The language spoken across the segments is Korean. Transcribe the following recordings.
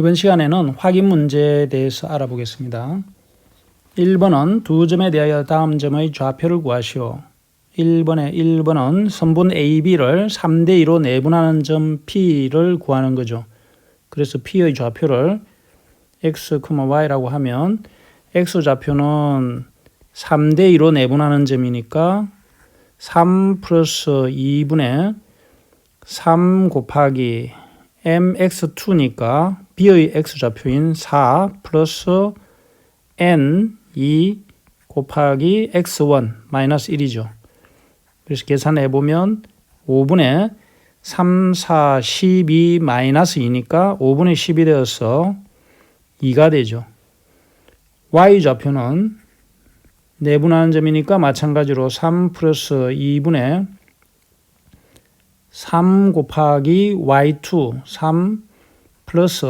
이번 시간에는 확인 문제에 대해서 알아보겠습니다. 1번은 두 점에 대하여 다음 점의 좌표를 구하시오. 1번에 1번은 선분 AB를 3대 2로 내분하는 점 P를 구하는 거죠. 그래서 P의 좌표를 X, Y라고 하면 X 좌표는 3대 2로 내분하는 점이니까 3 플러스 2분의 3 곱하기 mx2니까 b의 x좌표인 4 플러스 n 2 곱하기 x1 마이너스 1이죠. 그래서 계산해 보면 5분의 3, 4, 12 마이너스 2니까 5분의 10이 되어서 2가 되죠. y 좌표는 내분하는 점이니까 마찬가지로 3 플러스 2분의 3 곱하기 y2 3 플러스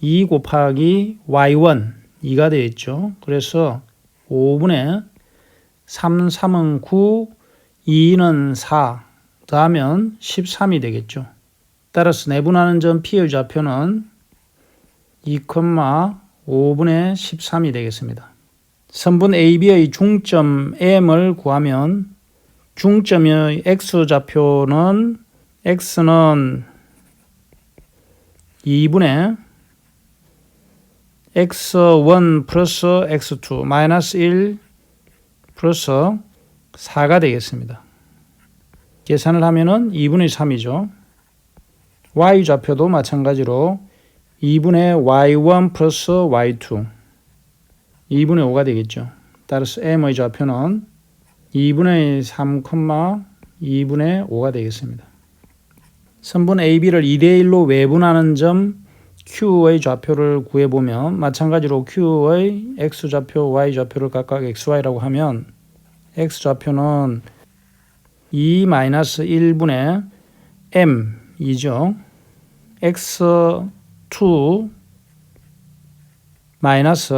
2 곱하기 y1 2가 되겠죠. 그래서 5분의 3, 3은 9, 2는 4, 더하면 13이 되겠죠. 따라서 내분하는 점 P의 좌표는 2,5분의 13이 되겠습니다. 선분 AB의 중점 M을 구하면 중점의 x좌표는 x는 2분의 x1 플러스 x2 마이너스 1 플러스 4가 되겠습니다. 계산을 하면은 2분의 3이죠. y좌표도 마찬가지로 2분의 y1 플러스 y2 2분의 5가 되겠죠. 따라서 m의 좌표는 2분의 3, 2분의 5가 되겠습니다. 선분 AB를 2대1로 외분하는 점 Q의 좌표를 구해보면 마찬가지로 Q의 X좌표, Y좌표를 각각 XY라고 하면 X좌표는 2-1분의 M이죠. X2 마이너스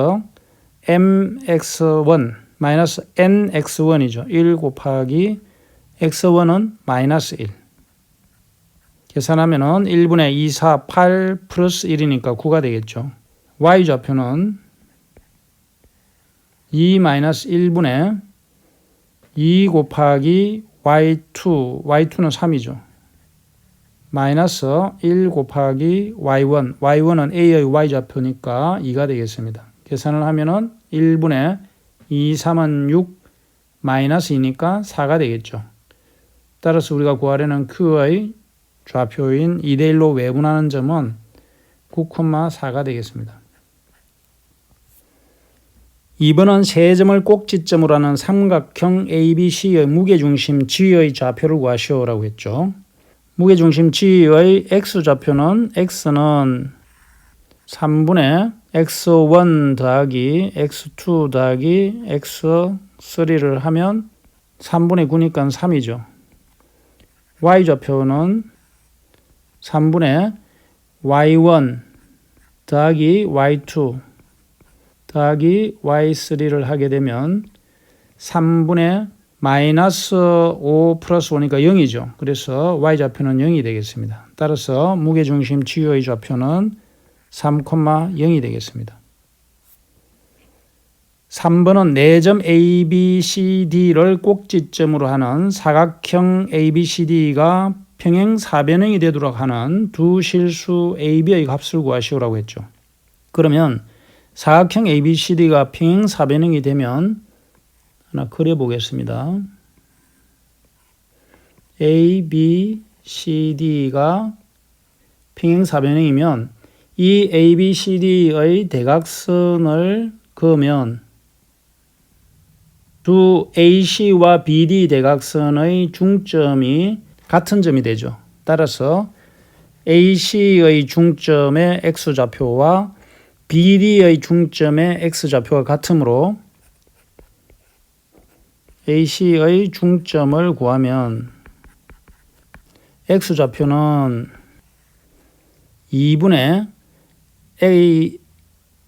MX1 마이너스 nx1이죠. 1 곱하기 x1은 마이너스 1. 계산하면은 1분의 2, 4, 8 플러스 1이니까 9가 되겠죠. y좌표는 2 마이너스 1분의 2 곱하기 y2, y2는 3이죠. 마이너스 1 곱하기 y1, y1은 a의 y좌표니까 2가 되겠습니다. 계산을 하면은 1분의 2, 3은 6, 마이너스 2니까 4가 되겠죠. 따라서 우리가 구하려는 Q의 좌표인 2대1로 외분하는 점은 9,4가 되겠습니다. 2번은 세 점을 꼭지점으로 하는 삼각형 ABC의 무게중심 G의 좌표를 구하시오라고 했죠. 무게중심 G의 X좌표는 X는 3분의 x1 더하기 x2 더하기 x3를 하면 3분의 9니까 3이죠. y좌표는 3분의 y1 더하기 y2 더하기 y3를 하게 되면 3분의 마이너스 5 플러스 5니까 0이죠. 그래서 y좌표는 0이 되겠습니다. 따라서 무게중심 GU의 좌표는 3,0이 되겠습니다. 3번은 4점 A, B, C, D를 꼭지점으로 하는 사각형 A, B, C, D가 평행 사변형이 되도록 하는 두 실수 A, B의 값을 구하시오라고 했죠. 그러면 사각형 A, B, C, D가 평행 사변형이 되면 하나 그려 보겠습니다. A, B, C, D가 평행 사변형이면 이 ABCD의 대각선을 그으면 두 AC와 BD 대각선의 중점이 같은 점이 되죠. 따라서 AC의 중점의 X좌표와 BD의 중점의 X좌표가 같으므로 AC의 중점을 구하면 X좌표는 2분의 A의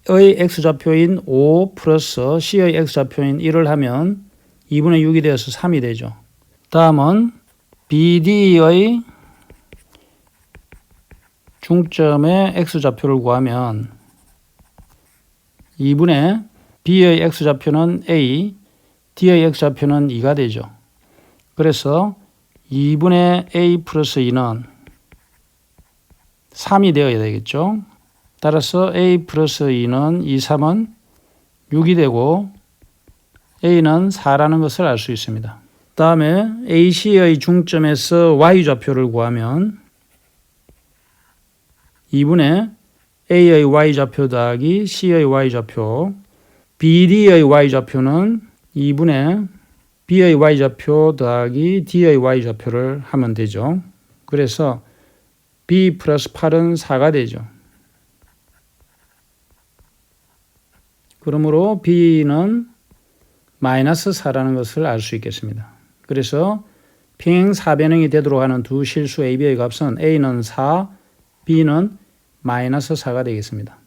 x좌표인 5 플러스 C의 x좌표인 1을 하면 2분의 6이 되어서 3이 되죠. 다음은 BD의 중점의 x좌표를 구하면 2분의 b의 x좌표는 a, d의 x좌표는 2가 되죠. 그래서 2분의 a 플러스 2는 3이 되어야 되겠죠. 따라서 a 플러스 2는 2, 3은 6이 되고 a는 4라는 것을 알 수 있습니다. 다음에 AC의 중점에서 y좌표를 구하면 2분의 A의 y좌표 더하기 C의 y좌표 BD의 y좌표는 2분의 B의 y좌표 더하기 D의 y좌표를 하면 되죠. 그래서 B 플러스 8은 4가 되죠. 그러므로 B는 마이너스 4라는 것을 알 수 있겠습니다. 그래서 평행 사변형이 되도록 하는 두 실수 A, B의 값은 A는 4, B는 마이너스 4가 되겠습니다.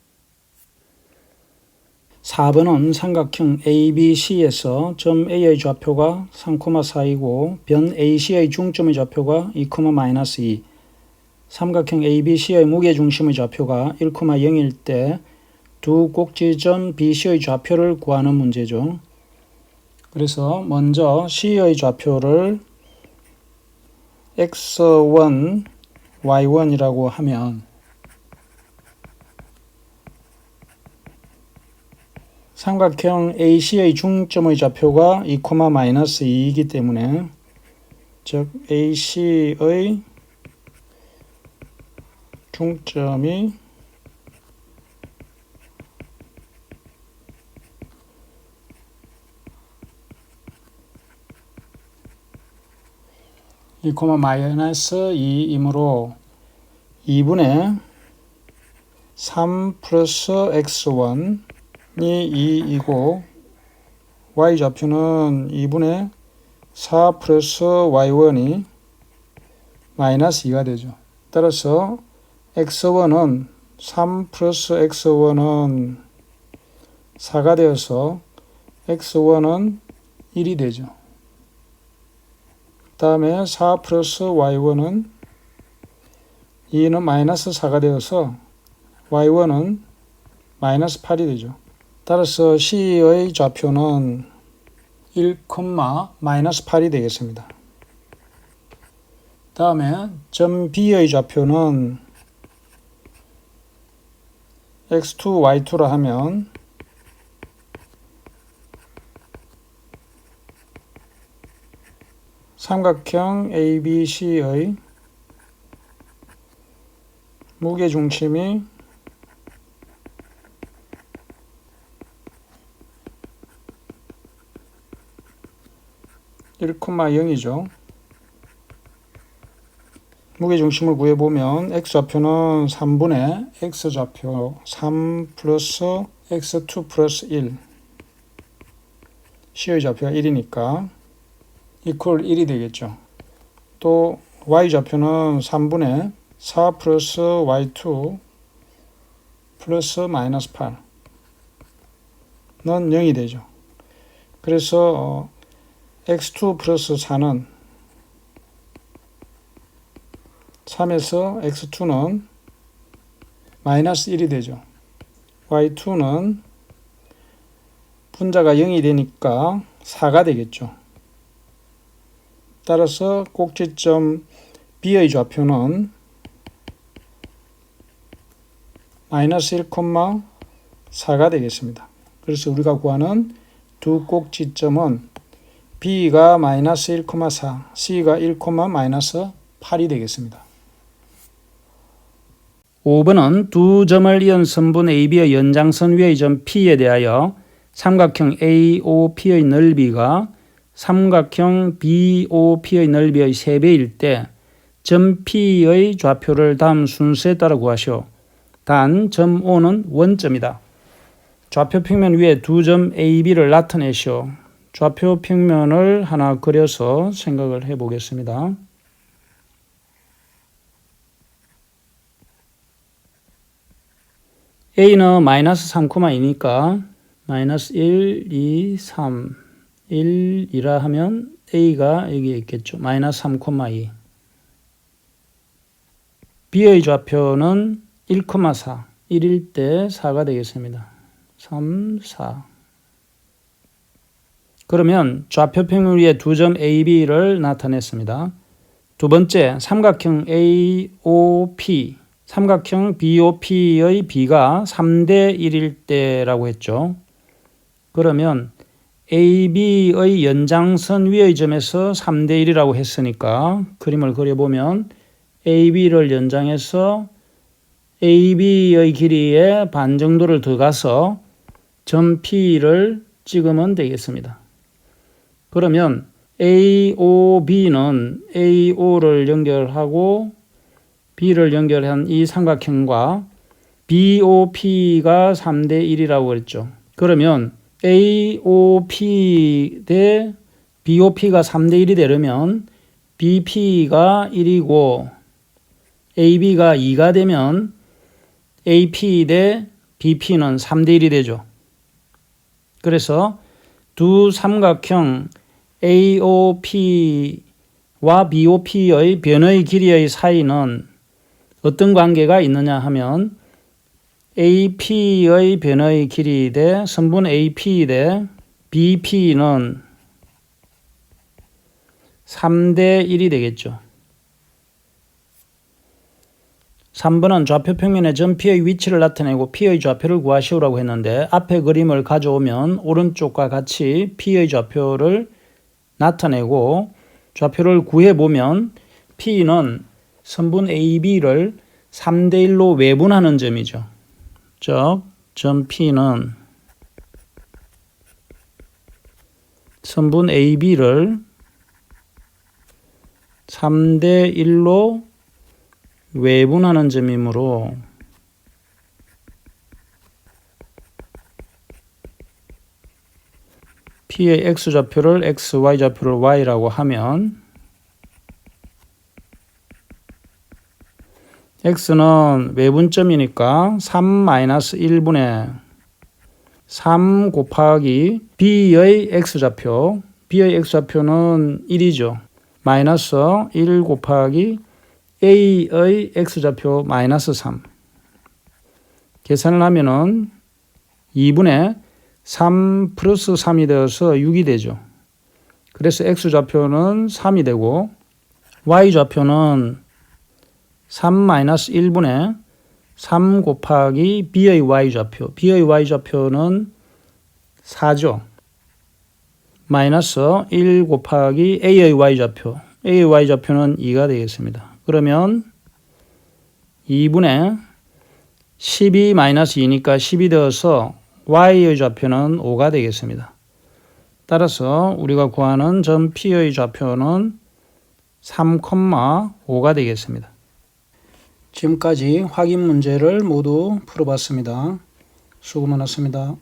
4번은 삼각형 ABC에서 점 A의 좌표가 3,4이고 변 AC의 중점의 좌표가 2,-2 삼각형 ABC의 무게중심의 좌표가 1,0일 때 두 꼭지점 BC의 좌표를 구하는 문제죠. 그래서 먼저 C의 좌표를 x1, y1이라고 하면 삼각형 AC의 중점의 좌표가 2,-2이기 때문에 즉 AC의 중점이 2, 마이너스 2이므로 2분의 3 플러스 x1이 2이고 y좌표는 2분의 4 플러스 y1이 마이너스 2가 되죠. 따라서 x1은 3 플러스 x1은 4가 되어서 x1은 1이 되죠. 다음에 4 플러스 y1은 2는 마이너스 4가 되어서 y1은 마이너스 8이 되죠. 따라서 C의 좌표는 1, 마이너스 8이 되겠습니다. 다음에 점 B의 좌표는 x2, y2라 하면 삼각형 ABC의 무게중심이 (1,0이죠) 무게중심을 구해보면 x좌표는 3분의 x좌표 3 플러스 x2 플러스 1 C의 좌표가 1이니까 이퀄 1이 되겠죠. 또 y좌표는 3분의 4 플러스 y2 플러스 마이너스 8는 0이 되죠. 그래서 x2 플러스 4는 3에서 x2는 마이너스 1이 되죠. y2는 분자가 0이 되니까 4가 되겠죠. 따라서 꼭지점 B의 좌표는 마이너스 1,4가 되겠습니다. 그래서 우리가 구하는 두 꼭지점은 B가 마이너스 1,4, C가 1, 마이너스 8이 되겠습니다. 5번은 두 점을 이은 선분 AB의 연장선 위의 점 P에 대하여 삼각형 AOP의 넓이가 삼각형 BOP의 넓이의 3배일 때 점 P의 좌표를 다음 순서에 따라 구하시오. 단, 점 O는 원점이다. 좌표 평면 위에 두 점 AB를 나타내시오. 좌표 평면을 하나 그려서 생각을 해 보겠습니다. A는 마이너스 3,2니까 마이너스 1, 2, 3 1이라 하면 a가 여기에 있겠죠. 마이너스 3,2. B의 좌표는 1,4, 1일 때 4가 되겠습니다. 3, 4. 그러면 좌표 평균 위에 두 점 A, B를 나타냈습니다. 두 번째, 삼각형 AOP, 삼각형 BOP의 B가 3대 1일 때라고 했죠. 그러면 AB의 연장선 위의 점에서 3대 1이라고 했으니까 그림을 그려보면 AB를 연장해서 AB의 길이의 반 정도를 더 가서 점 P를 찍으면 되겠습니다. 그러면 AOB는 AO를 연결하고 B를 연결한 이 삼각형과 BOP가 3대 1이라고 그랬죠. 그러면 AOP 대 BOP가 3대 1이 되려면 BP가 1이고 AB가 2가 되면 AP 대 BP는 3대 1이 되죠. 그래서 두 삼각형 AOP와 BOP의 변의 길이의 사이는 어떤 관계가 있느냐 하면 AP의 변의 길이 대 선분 AP 대 BP는 3대 1이 되겠죠. 3번은 좌표 평면의 점 P의 위치를 나타내고 P의 좌표를 구하시오라고 했는데 앞에 그림을 가져오면 오른쪽과 같이 P의 좌표를 나타내고 좌표를 구해보면 P는 선분 AB를 3대 1로 외분하는 점이죠. 즉, 점 P는 선분 AB를 3대 1로 외분하는 점이므로 P의 X좌표를 X, Y좌표를 Y라고 하면 X는 외분점이니까 3-1분의 3 곱하기 B의 X좌표 B의 X좌표는 1이죠. 마이너스 1 곱하기 A의 X좌표 마이너스 3 계산을 하면은 2분의 3 플러스 3이 되어서 6이 되죠. 그래서 X좌표는 3이 되고 Y좌표는 3 마이너스 1분의 3 곱하기 B의 Y좌표. B의 Y좌표는 4죠. 마이너스 1 곱하기 A의 Y좌표. A의 Y좌표는 2가 되겠습니다. 그러면 2분의 12 마이너스 2니까 10이 되어서 Y의 좌표는 5가 되겠습니다. 따라서 우리가 구하는 점 P의 좌표는 3,5가 되겠습니다. 지금까지 확인 문제를 모두 풀어봤습니다. 수고 많았습니다.